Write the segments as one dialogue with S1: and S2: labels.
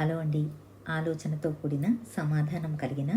S1: Hello అండి. ఆలోచనతో కూడిన సమాధానం కలిగిన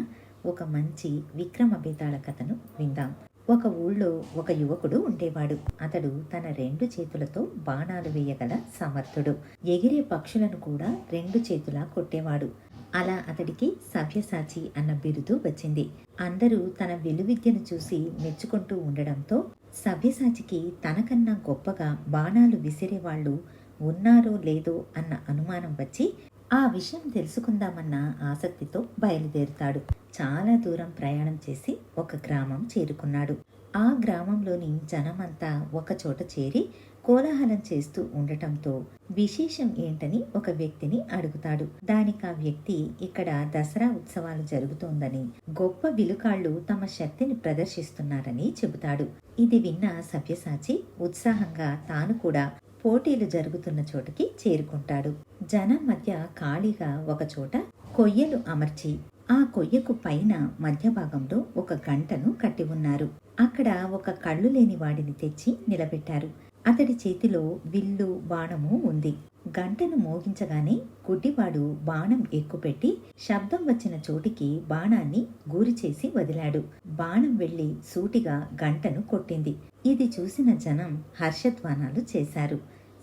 S1: ఒక మంచి విక్రమ బేతాళ కథను విందాం. ఒక ఊళ్ళో ఒక యువకుడు ఉండేవాడు. అతడు తన రెండు చేతులతో బాణాలు వేయగల సమర్థుడు. ఎగిరే పక్షులను కూడా రెండు చేతులా కొట్టేవాడు. అలా అతడికి సవ్యసాచి అన్న బిరుదు వచ్చింది. అందరూ తన విలువిద్యను చూసి మెచ్చుకుంటూ ఉండడంతో సవ్యసాచికి తనకన్నా గొప్పగా బాణాలు విసిరేవాళ్ళు ఉన్నారో లేదో అన్న అనుమానం వచ్చి ఆ విషయం తెలుసుకుందామన్న ఆసక్తితో బయలుదేరుతాడు. చాలా దూరం ప్రయాణం చేసి ఒక గ్రామం చేరుకున్నాడు. ఆ గ్రామంలోని జనమంతా ఒకచోట చేరి కోలాహలం చేస్తూ ఉండటంతో విశేషం ఏంటని ఒక వ్యక్తిని అడుగుతాడు. దానికి ఆ వ్యక్తి ఇక్కడ దసరా ఉత్సవాలు జరుగుతోందని గొప్ప విలుకాళ్ళు తమ శక్తిని ప్రదర్శిస్తున్నారని చెబుతాడు. ఇది విన్న సవ్యసాచి ఉత్సాహంగా తాను కూడా పోటీలు జరుగుతున్న చోటుకి చేరుకుంటాడు. జనం మధ్య ఖాళీగా ఒక చోట కొయ్యలు అమర్చి ఆ కొయ్యకు పైన మధ్య భాగంలో ఒక గంటను కట్టి ఉన్నారు. అక్కడ ఒక కళ్ళు లేని వాడిని తెచ్చి నిలబెట్టారు. అతడి చేతిలో విల్లు బాణము ఉంది. గంటను మోగించగానే గుడ్డివాడు బాణం ఎక్కుపెట్టి శబ్దం వచ్చిన చోటికి బాణాన్ని గూరి చేసి వదిలాడు. బాణం వెళ్ళి సూటిగా గంటను కొట్టింది. ఇది చూసిన జనం హర్షధ్వానాలు చేశారు.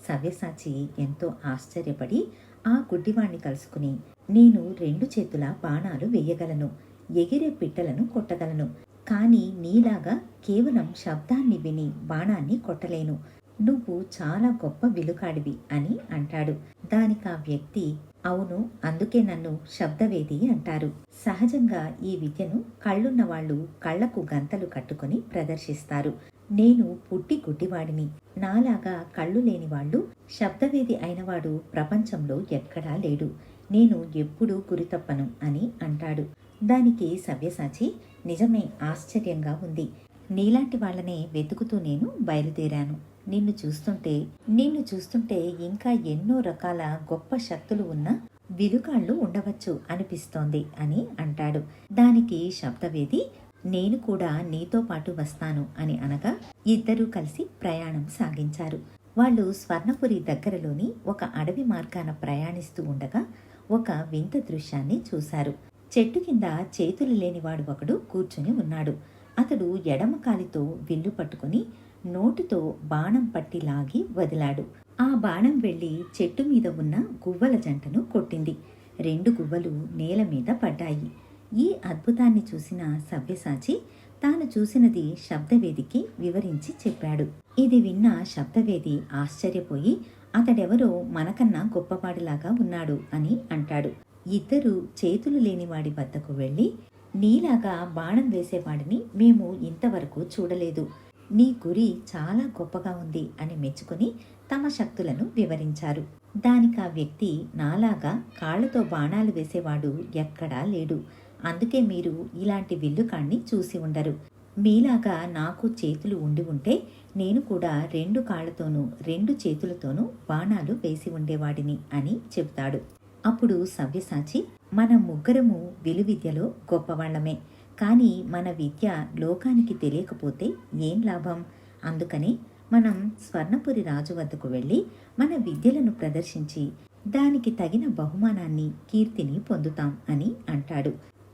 S1: సవ్యసాచి ఎంతో ఆశ్చర్యపడి ఆ గుడ్డివాణ్ణి కలుసుకుని నేను రెండు చేతుల బాణాలు వేయగలను ఎగిరే పిట్టలను కొట్టగలను కానీ నీలాగా కేవలం శబ్దాన్ని విని బాణాన్ని కొట్టలేను. నువ్వు చాలా గొప్ప విలుకాడివి అని అంటాడు. దానికి ఆ వ్యక్తి అవును అందుకే నన్ను శబ్దవేది అంటారు. సహజంగా ఈ విద్యను కళ్ళున్న వాళ్ళు కళ్ళకు గంతలు కట్టుకొని ప్రదర్శిస్తారు. నేను పుట్టి గుడ్డివాడిని. నాలాగా కళ్ళు లేని వాళ్ళు శబ్దవేది అయినవాడు ప్రపంచంలో ఎక్కడా లేడు. నేను ఎప్పుడూ గురితప్పను అని అంటాడు. దానికి సవ్యసాచి నిజమే ఆశ్చర్యంగా ఉంది. నీలాంటి వాళ్ళనే వెతుకుతూ నేను బయలుదేరాను. నిన్ను చూస్తుంటే నిన్ను చూస్తుంటే ఇంకా ఎన్నో రకాల గొప్ప శక్తులు ఉన్న విలుకాళ్ళు ఉండవచ్చు అనిపిస్తోంది అని అంటాడు. దానికి శబ్దవేది నేను కూడా నీతో పాటు వస్తాను అని అనగా ఇద్దరూ కలిసి ప్రయాణం సాగించారు. వాళ్ళు స్వర్ణపురి దగ్గరలోని ఒక అడవి మార్గాన ప్రయాణిస్తూ ఉండగా ఒక వింత దృశ్యాన్ని చూశారు. చెట్టు కింద చేతులు లేనివాడు ఒకడు కూర్చుని ఉన్నాడు. అతడు ఎడమ కాలితో విల్లు పట్టుకుని నోటితో బాణం పట్టి లాగి వదిలాడు. ఆ బాణం వెళ్ళి చెట్టు మీద ఉన్న గువ్వల జంటను కొట్టింది. రెండు గువ్వలు నేల మీద పడ్డాయి. ఈ అద్భుతాన్ని చూసిన సవ్యసాచి తాను చూసినది శబ్దవేదికి వివరించి చెప్పాడు. ఇది విన్న శబ్దవేది ఆశ్చర్యపోయి అతడెవరో మనకన్నా గొప్పవాడిలాగా ఉన్నాడు అని అంటాడు. ఇద్దరు చేతులు లేనివాడి వద్దకు వెళ్ళి నీలాగా బాణం వేసేవాడిని మేము ఇంతవరకు చూడలేదు. నీ గురి చాలా గొప్పగా ఉంది అని మెచ్చుకుని తమ శక్తులను వివరించారు. దానికి ఆ వ్యక్తి నాలాగా కాళ్ళతో బాణాలు వేసేవాడు ఎక్కడా లేడు. అందుకే మీరు ఇలాంటి విల్లుకాణ్ణి చూసి ఉండరు. మీలాగా నాకు చేతులు ఉండి ఉంటే నేను కూడా రెండు కాళ్ళతోనూ రెండు చేతులతోనూ బాణాలు వేసి ఉండేవాడిని అని చెబుతాడు. అప్పుడు సవ్యసాచి మన ముగ్గురము విలువిద్యలో గొప్పవాళ్ళమే. కానీ మన విద్య లోకానికి తెలియకపోతే ఏం లాభం? అందుకని మనం స్వర్ణపురి రాజు వద్దకు వెళ్ళి మన విద్యలను ప్రదర్శించి దానికి తగిన బహుమానాన్ని కీర్తిని పొందుతాం అని అంటాడు.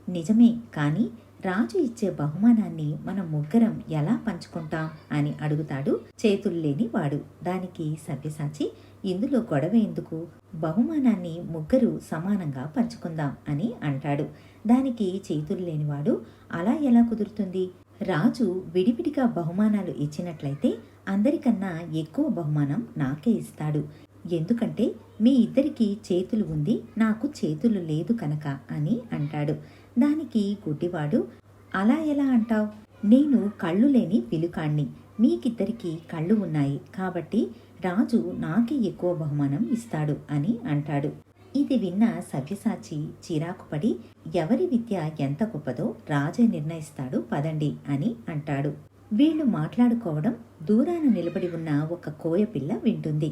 S1: నిజమే కానీ రాజు ఇచ్చే బహుమానాన్ని మనం ముగ్గురం ఎలా పంచుకుంటాం? అడుగుతాడు. చేతులు లేని వాడు. దానికి సవ్యసాచి ఇందులో గొడవ ఎందుకు? బహుమానాన్ని ముగ్గురు సమానంగా పంచుకుందాం అని అంటాడు. దానికి చేతులు లేనివాడు అలా ఎలా కుదురుతుంది? రాజు విడివిడిగా బహుమానాలు ఇచ్చినట్లయితే అందరికన్నా ఎక్కువ బహుమానం నాకే ఇస్తాడు. ఎందుకంటే మీ ఇద్దరికి చేతులు ఉంది నాకు చేతులు లేదు కనుక అని అంటాడు. దానికి గుడ్డివాడు అలా ఎలా అంటావు? నేను కళ్ళు లేని పిలుకాణ్ణి మీకిద్దరికీ కళ్ళు ఉన్నాయి. కాబట్టి రాజు నాకే ఎక్కువ బహుమానం ఇస్తాడు అని అంటాడు. ఇది విన్న సవ్యసాచి చిరాకుపడి ఎవరి విద్య ఎంత గొప్పదో రాజే నిర్ణయిస్తాడు పదండి అని అంటాడు. వీళ్ళు మాట్లాడుకోవడం దూరాన నిలబడి ఉన్న ఒక కోయపిల్ల వింటుంది.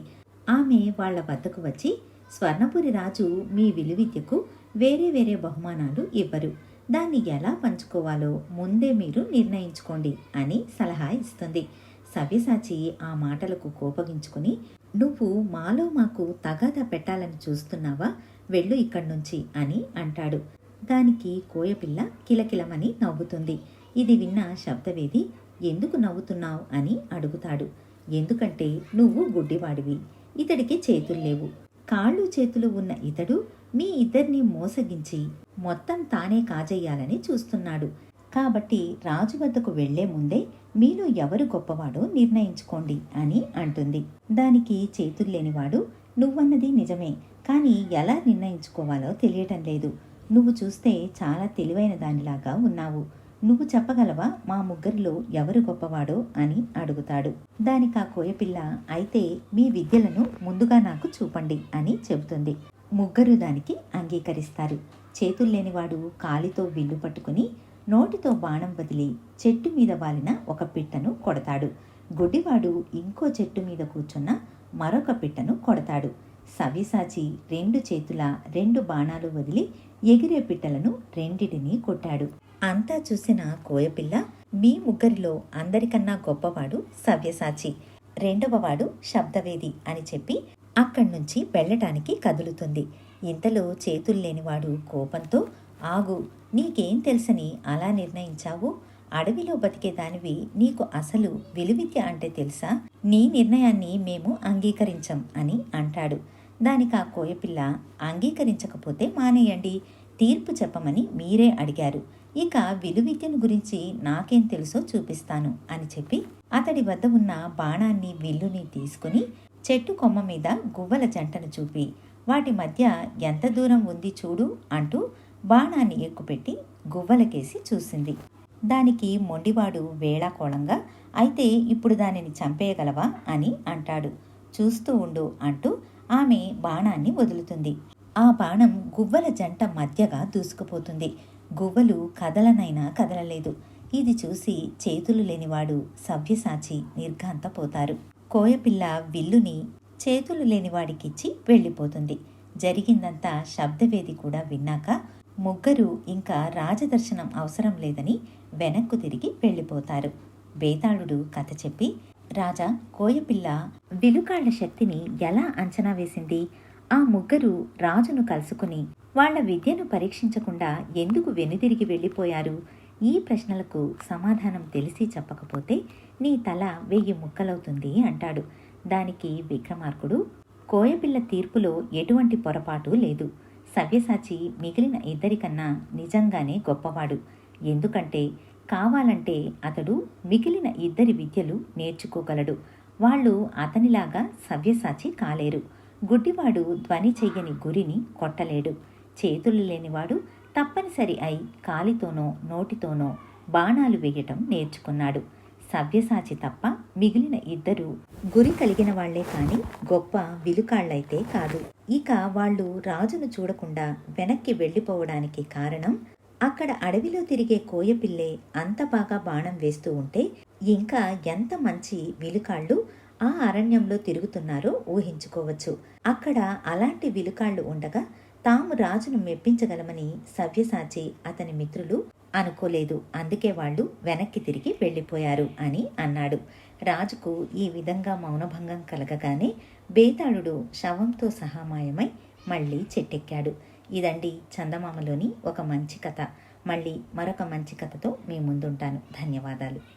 S1: ఆమె వాళ్ళ వద్దకు వచ్చి స్వర్ణపురి రాజు మీ విలువిద్యకు వేరే వేరే బహుమానాలు ఇవ్వరు. దాన్ని ఎలా పంచుకోవాలో ముందే మీరు నిర్ణయించుకోండి అని సలహా ఇస్తుంది. సవ్యసాచి ఆ మాటలకు కోపగించుకుని నువ్వు మాలో మాకు తగాదా పెట్టాలని చూస్తున్నావా? వెళ్ళు ఇక్కడి నుంచి అని అంటాడు. దానికి కోయపిల్ల కిలకిలమని నవ్వుతుంది. ఇది విన్న శబ్దవేది ఎందుకు నవ్వుతున్నావు? అని అడుగుతాడు. ఎందుకంటే నువ్వు గుడ్డివాడివి. ఇతడికి చేతులు లేవు. కాళ్ళు చేతులు ఉన్న ఇతడు మీ ఇద్దరిని మోసగించి మొత్తం తానే కాజేయాలని చూస్తున్నాడు. కాబట్టి రాజు వద్దకు వెళ్ళే ముందే మీలో ఎవరు గొప్పవాడో నిర్ణయించుకోండి అని అంటుంది. దానికి చేతులు లేనివాడు నువ్వన్నది నిజమే కానీ ఎలా నిర్ణయించుకోవాలో తెలియటం లేదు. నువ్వు చూస్తే చాలా తెలివైన దానిలాగా ఉన్నావు. నువ్వు చెప్పగలవా మా ముగ్గురిలో ఎవరు గొప్పవాడో? అని అడుగుతాడు. దానికి ఆ కోయపిల్ల అయితే మీ విద్యలను ముందుగా నాకు చూపండి అని చెబుతుంది. ముగ్గురు దానికి అంగీకరిస్తారు. చేతులు లేనివాడు కాలితో విల్లు పట్టుకుని నోటితో బాణం వదిలి చెట్టు మీద వాలిన ఒక పిట్టను కొడతాడు. గుడ్డివాడు ఇంకో చెట్టు మీద కూర్చున్న మరొక పిట్టను కొడతాడు. సవ్యసాచి రెండు చేతుల రెండు బాణాలు వదిలి ఎగిరే పిట్టలను రెండిటిని కొట్టాడు. అంతా చూసిన కోయపిల్ల మీ ముగ్గురిలో అందరికన్నా గొప్పవాడు సవ్యసాచి. రెండవవాడు శబ్దవేది అని చెప్పి అక్కడి నుంచి వెళ్ళటానికి కదులుతుంది. ఇంతలో చేతులు లేనివాడు కోపంతో ఆగు నీకేం తెలుసని అలా నిర్ణయించావు? అడవిలో బతికేదానివి నీకు అసలు విలువిద్య అంటే తెలుసా? నీ నిర్ణయాన్ని మేము అంగీకరించం అని అంటాడు. దానికి ఆ కోయపిల్ల అంగీకరించకపోతే మానేయండి. తీర్పు చెప్పమని మీరే అడిగారు. ఇక విలువిద్యను గురించి నాకేం తెలుసో చూపిస్తాను అని చెప్పి అతడి వద్ద ఉన్న బాణాన్ని విల్లుని తీసుకుని చెట్టు కొమ్మ మీద గువ్వల జంటను చూపి వాటి మధ్య ఎంత దూరం ఉంది చూడు అంటూ బాణాన్ని ఎక్కుపెట్టి గువ్వలకేసి చూసింది. దానికి మొండివాడు వేళాకోళంగా అయితే ఇప్పుడు దానిని చంపేయగలవా అని అంటాడు. చూస్తూ ఉండు అంటూ ఆమె బాణాన్ని వదులుతుంది. ఆ బాణం గువ్వల జంట మధ్యగా దూసుకుపోతుంది. గువ్వలు కదలనైనా కదలలేదు. ఇది చూసి చేతులు లేనివాడు సవ్యసాచి నిర్ఘాంతపోతారు. కోయపిల్ల విల్లుని చేతులు లేనివాడికిచ్చి వెళ్ళిపోతుంది. జరిగిందంతా శబ్దవేది కూడా విన్నాక ముగ్గురు ఇంకా రాజదర్శనం అవసరం లేదని వెనక్కు తిరిగి వెళ్ళిపోతారు. బేతాళుడు కథ చెప్పి రాజా కోయపిల్ల విలుకాళ్ళ శక్తిని ఎలా అంచనా వేసింది? ఆ ముగ్గురు రాజును కలుసుకుని వాళ్ళ విద్యను పరీక్షించకుండా ఎందుకు వెనుదిరిగి వెళ్ళిపోయారు? ఈ ప్రశ్నలకు సమాధానం తెలిసి చెప్పకపోతే నీ తల వెయ్యి ముక్కలవుతుంది అంటాడు. దానికి విక్రమార్కుడు కోయపిల్ల తీర్పులో ఎటువంటి పొరపాటు లేదు. సవ్యసాచి మిగిలిన ఇద్దరికన్నా నిజంగానే గొప్పవాడు. ఎందుకంటే కావాలంటే అతడు మిగిలిన ఇద్దరి విద్యలు నేర్చుకోగలడు. వాళ్ళు అతనిలాగా సవ్యసాచి కాలేరు. గుడ్డివాడు ధ్వని చెయ్యని గురిని కొట్టలేడు. చేతులు లేనివాడు తప్పనిసరి అయి కాలితోనో నోటితోనో బాణాలు వేయటం నేర్చుకున్నాడు. సవ్యసాచి తప్ప మిగిలిన ఇద్దరు గురి కలిగిన వాళ్ళే కాని గొప్ప విలుకాళ్ళైతే కాదు. ఇక వాళ్ళు రాజును చూడకుండా వెనక్కి వెళ్ళిపోవడానికి కారణం అక్కడ అడవిలో తిరిగే కోయపిల్లే అంత బాగా బాణం వేస్తూ ఉంటే ఇంకా ఎంత మంచి విలుకాళ్ళు ఆ అరణ్యంలో తిరుగుతున్నారో ఊహించుకోవచ్చు. అక్కడ అలాంటి విలుకాళ్ళు ఉండగా తాము రాజును మెప్పించగలమని సవ్యసాచి అతని మిత్రులు అనుకోలేదు. అందుకే వాళ్ళు వెనక్కి తిరిగి వెళ్ళిపోయారు అని అన్నాడు. రాజుకు ఈ విధంగా మౌనభంగం కలగగానే బేతాళుడు శవంతో సహా మాయమై మళ్ళీ చెట్టెక్కాడు. ఇదండి చందమామలోని ఒక మంచి కథ. మళ్ళీ మరొక మంచి కథతో మీ ముందుంటాను. ధన్యవాదాలు.